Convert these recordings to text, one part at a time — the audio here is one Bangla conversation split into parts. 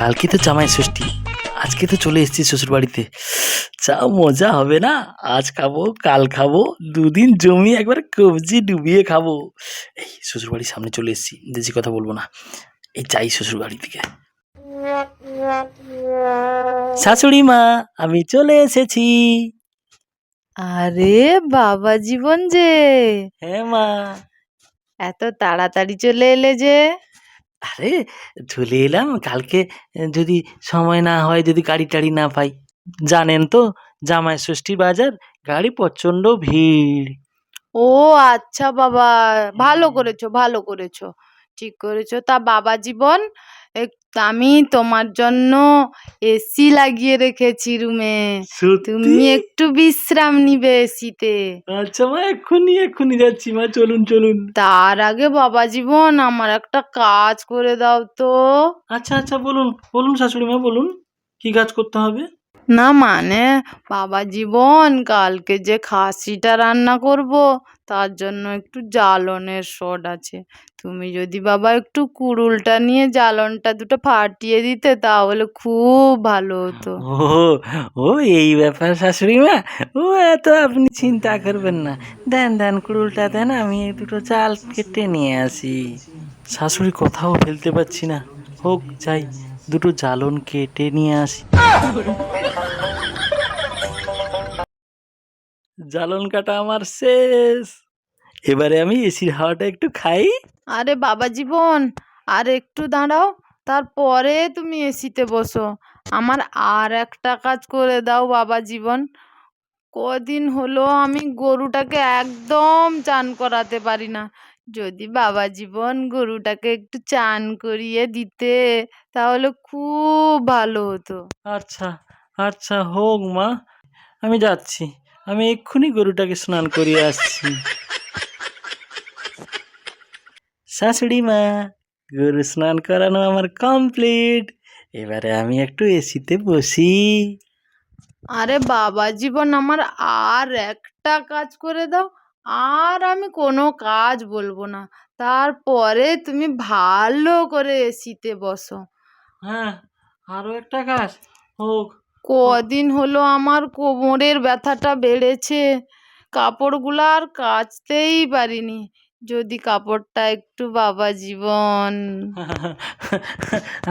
কালকে তো জামাই ষষ্ঠী। আজকে তো চলে এসেছি শ্বশুর বাড়িতে যা মজা হবে না? আজ খাব কাল খাব দুদিন জমি একবার কবজি ডুবিয়ে খাব। এই শ্বশুর বাড়ির সামনে চলে এসেছি বেশি কথা বলব না। এই চাই শ্বশুর বাড়ি থেকে। শাশুড়ি মা আমি চলে এসেছি। আরে বাবা জীবন যে। হ্যাঁ মা। এত তাড়াতাড়ি চলে এলে যে। আরে, চলে এলাম। কালকে যদি সময় না হয়, যদি গাড়ি টাড়ি না পাই। জানেন তো, জামাই ষষ্ঠী বাজার, গাড়ি প্রচণ্ড ভিড়। ও আচ্ছা বাবা, ভালো করেছ ভালো করেছ। ঠিক করেছ। তা বাবা জীবন আমি তোমার জন্য এসি লাগিয়ে রেখেছি রুমে। তুমি একটু বিশ্রাম নিবে এসিতে। আচ্ছা মা এক্ষুনি এক্ষুনি যাচ্ছি মা চলুন চলুন। তার আগে বাবা জীবন আমার একটা কাজ করে দাও তো। আচ্ছা আচ্ছা বলুন বলুন শাশুড়ি মা বলুন কি কাজ করতে হবে? না মানে বাবা জীবন কালকে যে খাসিটা রান্না করব তার জন্য একটু জ্বালনের শট আছে। তুমি যদি বাবা একটু কুড়ুলটা নিয়ে জ্বালনটা দুটো ফাটিয়ে দিতে তাহলে খুব ভালো হতো। ও ও, এই ব্যাপার শাশুড়ি মা? ও, এত আপনি চিন্তা করবেন না। দেন দেন, কুড়ুলটা দেন, আমি এই দুটো চাল কেটে নিয়ে আসি। শাশুড়ি কোথাও ফেলতে পারছি না। হোক, যাই, দুটো জ্বালন কেটে নিয়ে আসি। জ্বালন কাটা আমার শেষ। এবারে আমি এসির হাওয়াটা একটু খাই। আরে বাবা জীবন আর একটু দাঁড়াও তারপরে তুমি এসিতে বসো। আমার আর একটা কাজ করে দাও বাবা জীবন। কদিন হলো আমি গরুটাকে একদম চান করাতে পারি না। যদি বাবা জীবন গরুটাকে একটু চান করিয়ে দিতে তাহলে খুব ভালো হতো। আচ্ছা আচ্ছা হোক মা আমি যাচ্ছি। আমি এক্ষুনি গরুটাকে স্নান করিয়ে আসছি। শাশুড়ি মা গরু স্নান করানো আমার কমপ্লিট এবারে আমি একটু এসিতে বসি। আরে বাবা জীবন আমার আর একটা কাজ করে দাও। আর আমি কোনো কাজ বলব না। তারপরে তুমি ভালো করে এসিতে বসো। হ্যাঁ আরও একটা কাজ। হোক কদিন হলো আমার কোমরের ব্যথাটা বেড়েছে। কাপড়গুলো আর কাচতেই পারিনি। যদি কাপড়টা একটু বাবা জীবন।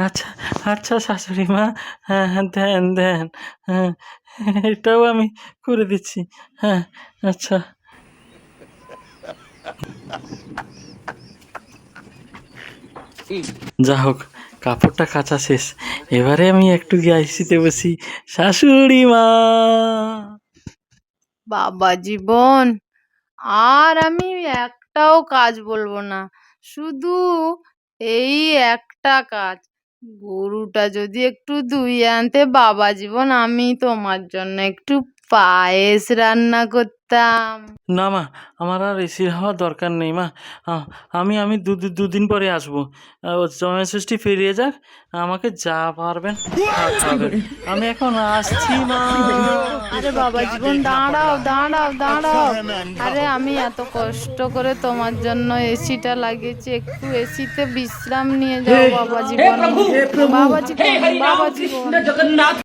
আচ্ছা আচ্ছা শাশুড়ি মা হ্যাঁ হ্যাঁ দেন দেন হ্যাঁ এটাও আমি করে দিচ্ছি হ্যাঁ আচ্ছা। যা হোক কাপড়টা কাচা শেষ। এবারে আমি একটু গ্যাসিতে বসি। শাশুড়ি মা। বাবা জীবন, আর আমি একটাও কাজ বলব না। শুধু এই একটা কাজ। গরুটা যদি একটু ধুইয়ে আনতে, বাবা জীবন, আমি তোমার জন্য একটু পায়েস রান্না করতাম। না মা আমার আর এসির হওয়ার দরকার নেই মা। আ- আমি আমি দু দু- দুদিন পরে আসব। জমা ষষ্ঠী ফিরিয়ে যাক আমাকে যা পারবেন তা খাবেন। আমি এখন আসছি মা। আরে বাবা জীবন দাঁড়াও দাঁড়াও দাঁড়াও। আরে আমি এত কষ্ট করে তোমার জন্য এসিটা লাগিয়েছি একটু এসিতে বিশ্রাম নিয়ে যাও বাবা জীবন। বাবা জীবন বাবা জীবন।